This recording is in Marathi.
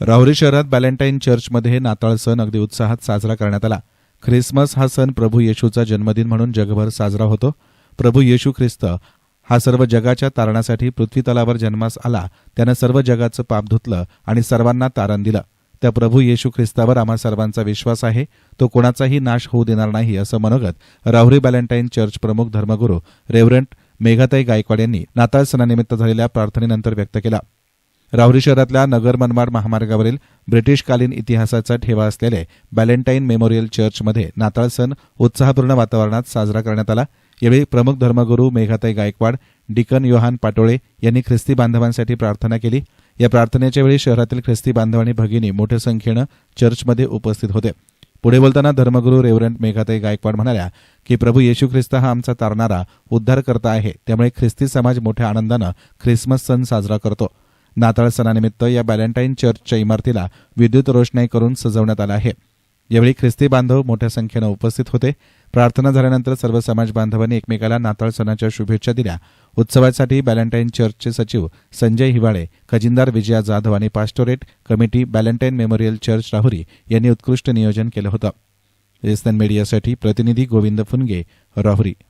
राहुरी शहरात बॅलेंटाईन चर्चमध्ये नाताळ सण अगदी उत्साहात साजरा करण्यात आला. ख्रिसमस हा सण प्रभू येशूचा जन्मदिन म्हणून जगभर साजरा होतो. प्रभू येशू ख्रिस्त हा सर्व जगाच्या तारणासाठी पृथ्वी तलावर जन्मास आला. त्यानं सर्व जगाचं पाप धुतलं आणि सर्वांना तारण दिलं. त्या प्रभू येशू ख्रिस्तावर आम्हा सर्वांचा विश्वास आहे. तो कोणाचाही नाश होऊ देणार नाही असं मनोगत राहुरी बॅलेंटाईन चर्च प्रमुख धर्मगुरू रेव्हरंट मेघाताई गायकवाड यांनी नाताळ सणानिमित्त झालेल्या प्रार्थनेनंतर व्यक्त केला. राहुरी शहरातल्या नगर मनमाड महामार्गावरील ब्रिटिशकालीन इतिहासाचा ठेवा असलेले बॅलेंटाईन मेमोरियल चर्चमध्ये नाताळ सण उत्साहपूर्ण वातावरणात साजरा करण्यात आला. यावेळी प्रमुख धर्मगुरू मेघाताई गायकवाड डिकन योहान पाटोळे यांनी ख्रिस्ती बांधवांसाठी प्रार्थना केली. या प्रार्थनेच्या वेळी शहरातील ख्रिस्ती बांधव आणि भगिनी मोठ्या संख्येनं चर्चमध्ये उपस्थित होते. पुढे बोलताना धर्मगुरू रेव्हरंट मेघाताई गायकवाड म्हणाल्या की प्रभू येशू ख्रिस्त हा आमचा तारणारा उद्धारकर्ता आहे. त्यामुळे ख्रिस्ती समाज मोठ्या आनंदानं ख्रिसमस सण साजरा करतो. नाताळ सणानिमित्त या बॅलेंटाईन चर्चच्या इमारतीला विद्युत रोषणाई करून सजवण्यात आलं आहे. यावेळी ख्रिस्ती बांधव मोठ्या संख्येनं उपस्थित होते. प्रार्थना झाल्यानंतर सर्व समाज बांधवांनी एकमेकाला नाताळ सणाच्या शुभेच्छा दिल्या. उत्सवासाठी बॅलेंटाईन चर्चचे सचिव संजय हिवाळे खजिनदार विजया जाधव आणि pastorate committee Ballantine memorial church Rahuri यांनी उत्कृष्ट नियोजन केलं होतं. रेसन मीडियासाठी प्रतिनिधी गोविंद फुनगे राहुरी.